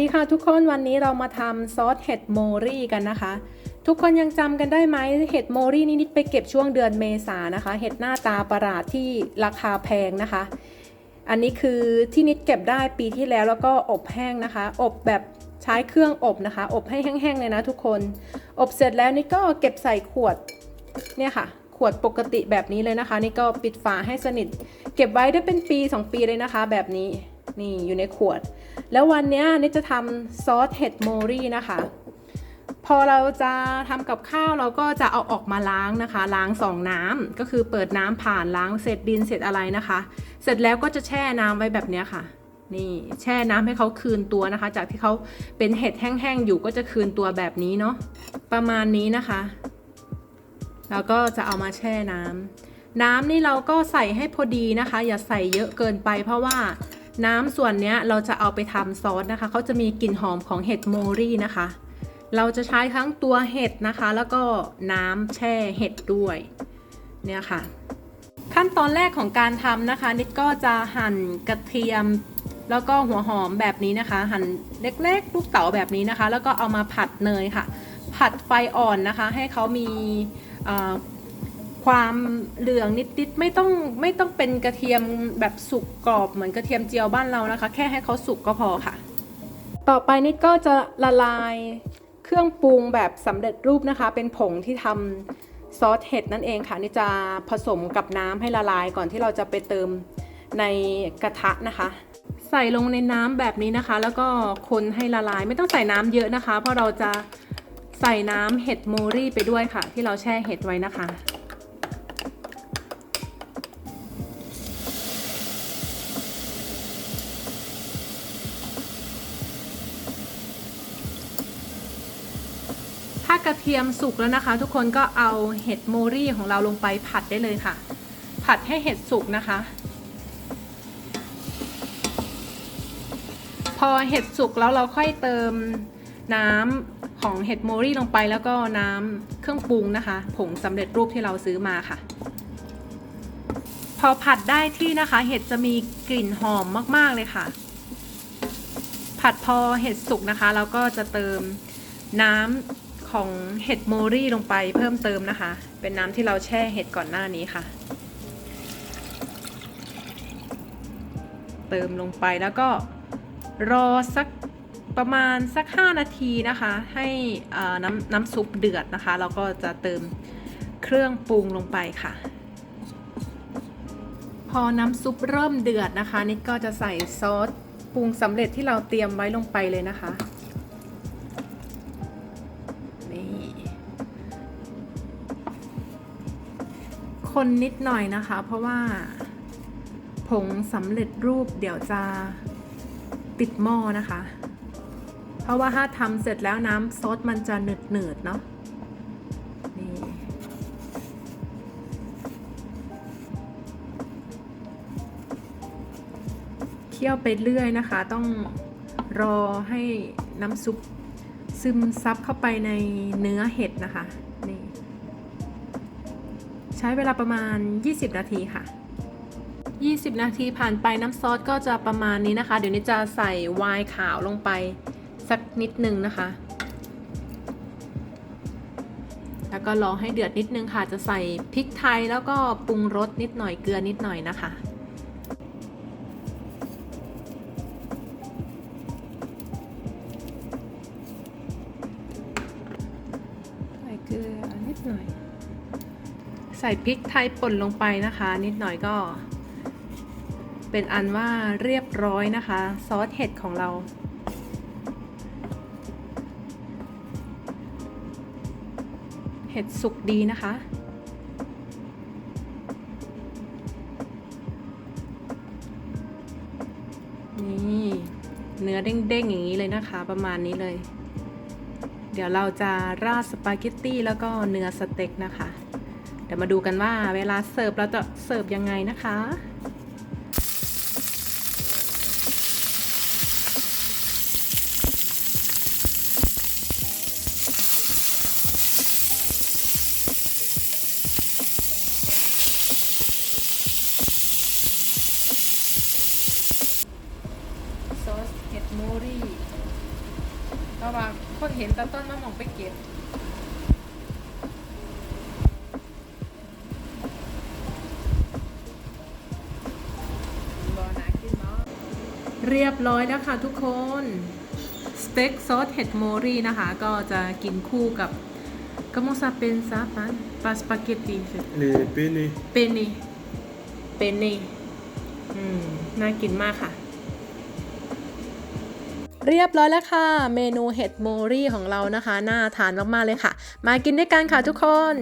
ดีค่ะทุกคนวันนี้เรามาทำซอสเห็ดโมรี่กันนะคะ ทุกคนยังจำกันได้ไหมเห็ดโมรี่นี่นิดไปเก็บช่วงเดือนเมษานะคะ เห็ดหน้าตาประหลาดที่ราคาแพงนะคะ อันนี้คือที่นิดเก็บได้ปีที่แล้วแล้วก็อบแห้งนะคะ อบแบบใช้เครื่องอบนะคะ อบให้แห้งๆเลยนะทุกคน อบเสร็จแล้วนี่ก็เก็บใส่ขวดเนี่ยค่ะ ขวดปกติแบบนี้เลยนะคะ นี่ก็ปิดฝาให้สนิท เก็บไว้ได้เป็นปี 2 ปีเลยนะคะ แบบนี้ นี่อยู่ในขวด แล้ววันนี้นี่จะทำซอสเห็ดโมรี่นะคะ พอเราจะทำกับข้าวเราก็จะเอาออกมาล้างนะคะ ล้างสองน้ำก็คือเปิดน้ำผ่านล้างเศษดินเศษอะไรนะคะ เสร็จแล้วก็จะแช่น้ำไว้แบบนี้ค่ะนี่แช่น้ำให้เขาคืนตัวนะคะ จากที่เขาเป็นเห็ดแห้งๆอยู่ก็จะคืนตัวแบบนี้เนาะประมาณนี้นะคะ แล้วก็จะเอามาแช่น้ำน้ำนี่เราก็ใส่ให้พอดีนะคะ อย่าใส่เยอะเกินไปเพราะว่า น้ำส่วนนี้เราจะเอาไปทำซอสนะคะเขาจะมีกลิ่นหอมของเห็ดโมรี่นะคะ เราจะใช้ทั้งตัวเห็ดนะคะ แล้วก็น้ำแช่เห็ดด้วยเนี่ยค่ะ ขั้นตอนแรกของการทำนะคะ นิดก็จะหั่นกระเทียม แล้วก็หัวหอมแบบนี้นะคะ หั่นเล็กๆลูกเต๋าแบบนี้นะคะ แล้วก็เอามาผัดเนยค่ะ ผัดไฟอ่อนนะคะ ให้เขามีอ่อ ความเหลืองนิดๆไม่ต้องไม่ต้องเป็นกระเทียมแบบสุกกรอบเหมือนกระเทียมเจียวบ้านเรานะคะ แค่ให้เขาสุกก็พอค่ะ ต่อไปนิดก็จะละลายเครื่องปรุงแบบสำเร็จรูปนะคะ เป็นผงที่ทำซอสเห็ดนั่นเองค่ะนี่จะผสมกับน้ำให้ละลายก่อนที่เราจะไปเติมในกระทะนะคะ ใส่ลงในน้ำแบบนี้นะคะ แล้วก็คนให้ละลายไม่ต้องใส่น้ำเยอะนะคะ เพราะเราจะใส่น้ำเห็ดโมรี่ไปด้วยค่ะ ที่เราแช่เห็ดไว้นะคะ ถ้ากระเทียมสุกแล้วนะคะ ทุกคนก็เอาเห็ดโมรี่ของเราลงไปผัดได้เลยค่ะ ผัดให้เห็ดสุกนะคะ พอเห็ดสุกแล้วเราค่อยเติมน้ำของเห็ดโมรี่ลงไปแล้วก็น้ำเครื่องปรุงนะคะ ผงสำเร็จรูปที่เราซื้อมาค่ะ พอผัดได้ที่นะคะ เห็ดจะมีกลิ่นหอมมากๆเลยค่ะ ผัดพอเห็ดสุกนะคะ เราก็จะเติมน้ำ ของเห็ดโมรี่ลงไปเพิ่มเติมนะคะ เป็นน้ำที่เราแช่เห็ดก่อนหน้านี้ค่ะ เติมลงไปแล้วก็รอสักประมาณสัก 5 นาทีนะคะ ให้น้ำน้ำซุปเดือดนะคะ เราก็จะเติมเครื่องปรุงลงไปค่ะ พอน้ำซุปเริ่มเดือดนะคะนิดก็จะใส่ซอสปรุงสำเร็จที่เราเตรียมไว้ลงไปเลยนะคะ คนนิดหน่อยนะคะ เพราะว่าผงสำเร็จรูปเดี๋ยวจะติดหม้อนะคะ เพราะว่าถ้าทำเสร็จแล้วน้ำซอสมันจะหนืดหนืดเนาะนี่เคี่ยวไปเรื่อยนะคะ ต้องรอให้น้ำซุปซึมซับเข้าไปในเนื้อเห็ดนะคะ ใช้เวลาประมาณ 20 นาทีค่ะ 20 นาทีผ่านไปน้ำซอสก็จะประมาณนี้นะคะ เดี๋ยวนี้จะใส่ไวน์ขาวลงไปสักนิดนึงนะคะ แล้วก็รอให้เดือดนิดนึงค่ะ จะใส่พริกไทยแล้วก็ปรุงรสนิดหน่อยเกลือนิดหน่อยนะคะ ใส่พริกไทยป่นลงไปนะคะ นิดหน่อยก็ เป็นอันว่าเรียบร้อยนะคะ ซอสเห็ดของเรา เห็ดสุกดีนะคะนี่เนื้อเด้งๆอย่างนี้เลยนะคะ ประมาณนี้เลย เดี๋ยวเราจะราดสปาเกตตี้แล้วก็เนื้อสเต็กนะคะ เดี๋ยวมาดูกันว่าเวลาเสิร์ฟเราจะเสิร์ฟยังไงนะคะซอสเห็ดโมรีระว่าคนเห็นตอนต้นมะม่วงไปเก็บ เรียบร้อยแล้วค่ะทุกคนสเต็กซอสเห็ดโมรีนะคะ ก็จะกินคู่กับก็มอซาเป็นซาปันปาสปาเกตตี Les penne. เปนนี่เปนนี่อืมน่ากินมากค่ะ เรียบร้อยแล้วค่ะ เมนูเห็ดโมรี่ของเรานะคะ น่าทานมาก ๆ เลยค่ะ มากินด้วยกันค่ะทุกคน